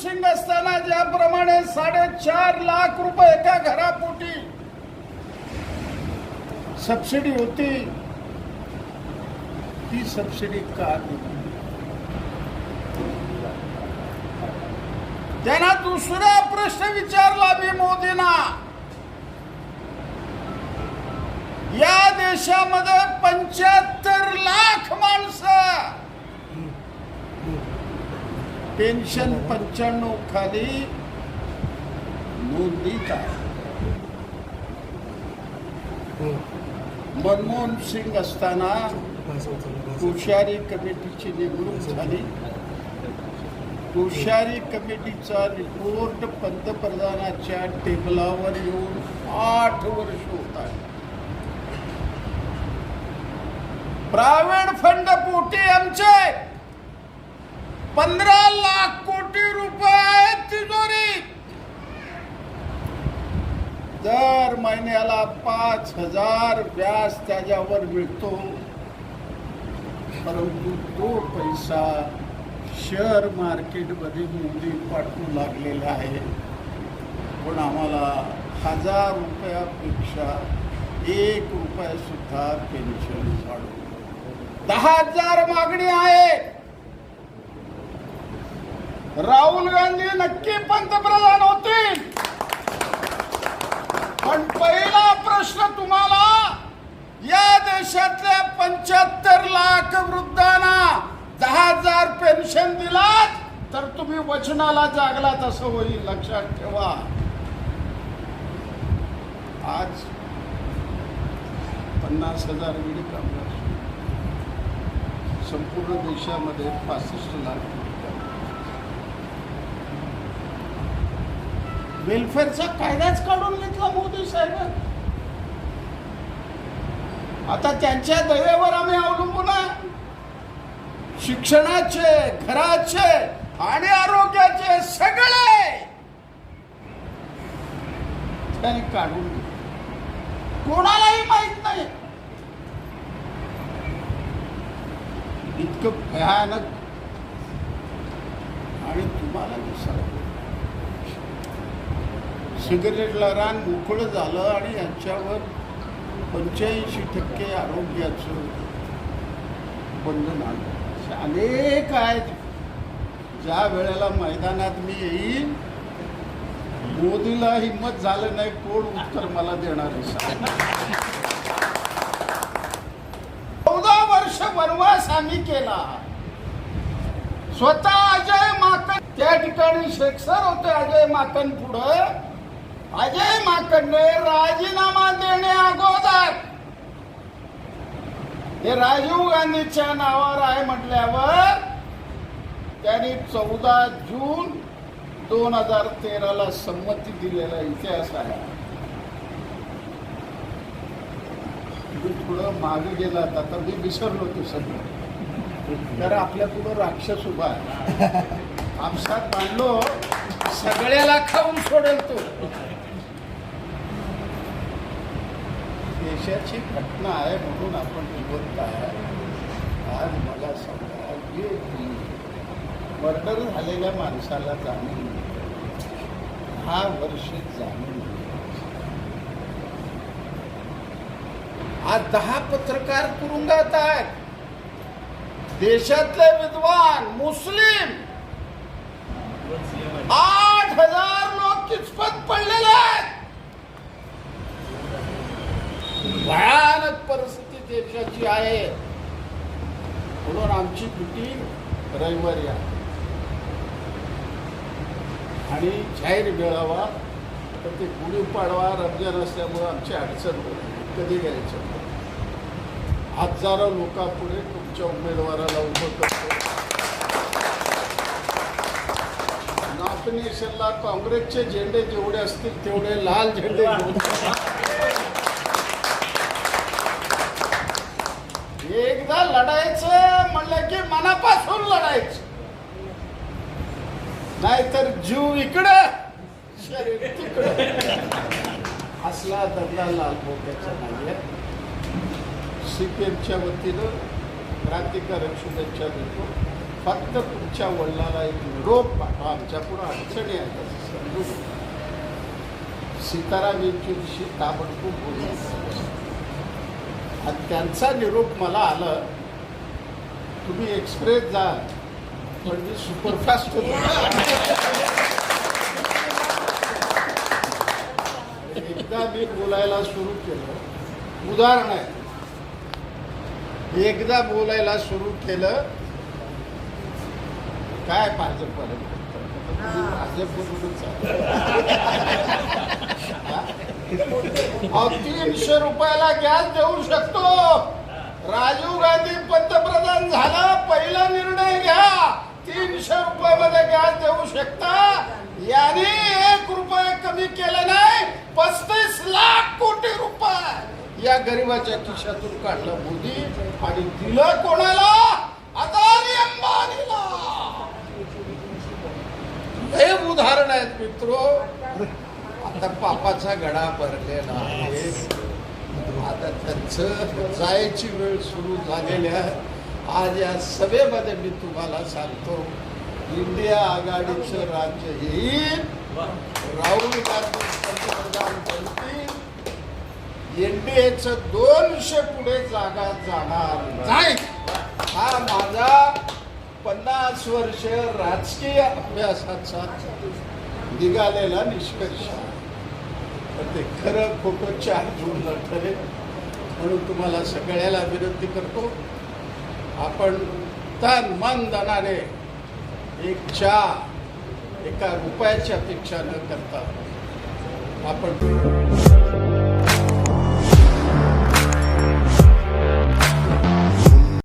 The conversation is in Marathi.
सिंग असताना ज्याप्रमाणे साडेचार लाख रुपये एका घरापोटी सबसिडी होती ती सबसिडी का त्यांना दुसरा प्रश्न विचारला मी मोदींना. या देशामध्ये पंच्याहत्तर लाख माणसं पेन्शन पंच्याण्णव खाली आहे मनमोहन सिंग असताना कोश्यारी कमिटीची नेमणूक झाली. कोश्यारी कमिटीचा रिपोर्ट पंतप्रधानाच्या टेबलावर येऊन आठ वर्ष होत आहे प्रायव्हेट फंड पोटी आमचे पंधरा लाख कोटी रुपये आहेत तिजोरी दर महिन्याला पाच हजार व्याज त्याच्यावर मिळतो. परंतु तो पैसा शेअर मार्केटमध्ये मुली पाठवू लागलेला आहे. पण आम्हाला हजार रुपयापेक्षा एक रुपयासुद्धा पेन्शन काढू दहा हजार मागणी आहे. राहुल गांधी नक्की पंतप्रधान होतील. पण पहिला प्रश्न तुम्हाला या देशातल्या पंच्याहत्तर लाख वृद्धांना दहा हजार पेन्शन दिलात तर तुम्ही वचनाला जागलात असं होईल. लक्षात ठेवा. आज पन्नास हजार विडी कामगार. संपूर्ण देशामध्ये पासष्ट लाख वेलफेअरचा कायदाच काढून घेतला मोदी साहेब. आता त्यांच्या दयेवर आम्ही अवलंबून आहे. शिक्षणाचे घराचे आणि आरोग्याचे सगळे त्यांनी काढून कोणालाही माहीत नाही. इतकं भयानक आणि तुम्हाला विसरलं सिगरेटला रान मोकळं झालं आणि यांच्यावर पंच्याऐंशी टक्के आरोग्याचं बंधन आलं. अनेक आहेत. ज्या वेळेला मैदानात मी येईन मोदीला हिंमत झालं नाही कोण उत्तर मला देणार आहे? चौदा वर्ष वनवास आम्ही केला. स्वतः अजय माकन त्या ठिकाणी शेखसर होते अजय माकन पुढं. अजय माकडने राजीनामा देणे अगोदर. हे राजीव गांधीच्या नावावर आहे म्हटल्यावर त्यांनी चौदा जून दोन हजार तेराला संमती दिलेला इतिहास आहे. थोडं मागे गेला आता मी विसरलो ते सगळं. तर आपल्या पुढं राक्षस उभा आहे. आमसात बांधलो सगळ्याला खाऊन सोडेल तो. देशाची घटना आहे म्हणून आपण जिवंत आहे. आज मला सांगा जे मर्डर झालेल्या माणसाला जामीन दहा वर्ष जामीन आज दहा पत्रकार तुरुंगात आहेत. देशातले विद्वान मुस्लिम आठ हजार लोक किचपत पडलेले आहेत भयानक परिस्थिती देशाची आहे म्हणून आमची मिटिंग रविवारी आहे. आणि जाहीर मेळावा तर ते गुढीपाडवा रमजान असल्यामुळं आमची अडचण कधी घ्यायचं? हजारो लोकांपुढे तुमच्या उमेदवाराला उभं करतो. नॉर्थ नेशनला काँग्रेसचे झेंडे जेवढे असतील तेवढे लाल झेंडे घेऊन एकदा लढायचं म्हणलं की मनापासून लढायचं नाहीतर जीव इकडं शरीर तिकडे. असला दगडा लाल मोठ्याचा नाहीये. सीपीएमच्या वतीनं क्रांतिकारक शुभेच्छा देतो फक्त तुमच्या वडिलाला एक निरोप पाठवा. आमच्या पुढे अडचणी आहेत असं समजू सीताराम यांच्याविषयी ताबडतोब बोलू आणि त्यांचा निरोप मला आलं. तुम्ही एक्सप्रेस जा. पण मी सुपरफास्ट होतो. एकदा मी बोलायला सुरू केलं. उदाहरण आहे. एकदा बोलायला सुरू केलं. काय भाजप भाजपमधूनच तीनशे रुपयाला गॅस देऊ शकतो. राजीव गांधी पंतप्रधान झाला पहिला निर्णय घ्या. तीनशे रुपयामध्ये गॅस देऊ शकता. याने एक रुपये कमी केले नाही पस्तीस लाख कोटी रुपये. या गरीबाच्या खिशातून काढलं मोदी आणि दिलं कोणाला? अदानी अंबानीला. हे उदाहरण आहेत मित्र. आता पापाचा गडा भरलेला आहे. आता त्यांचं जायची वेळ सुरू झालेली आहे आज या सभेमध्ये मी तुम्हाला सांगतो इंडिया आघाडीचं राज्य येईल. राहुल गांधी पंतप्रधान बनतील. एनडीएच दोनशे पुढे जागा जाणार नाही. हा माझा पन्नास वर्ष राजकीय अभ्यासाचा निघालेला निष्कर्ष तर ते खरं खोटं चार जूनला ठरेल म्हणून तुम्हाला सगळ्याला विनंती करतो आपण तन मन धनाने एक चहा एका रुपयाच्या अपेक्षा न करता आपण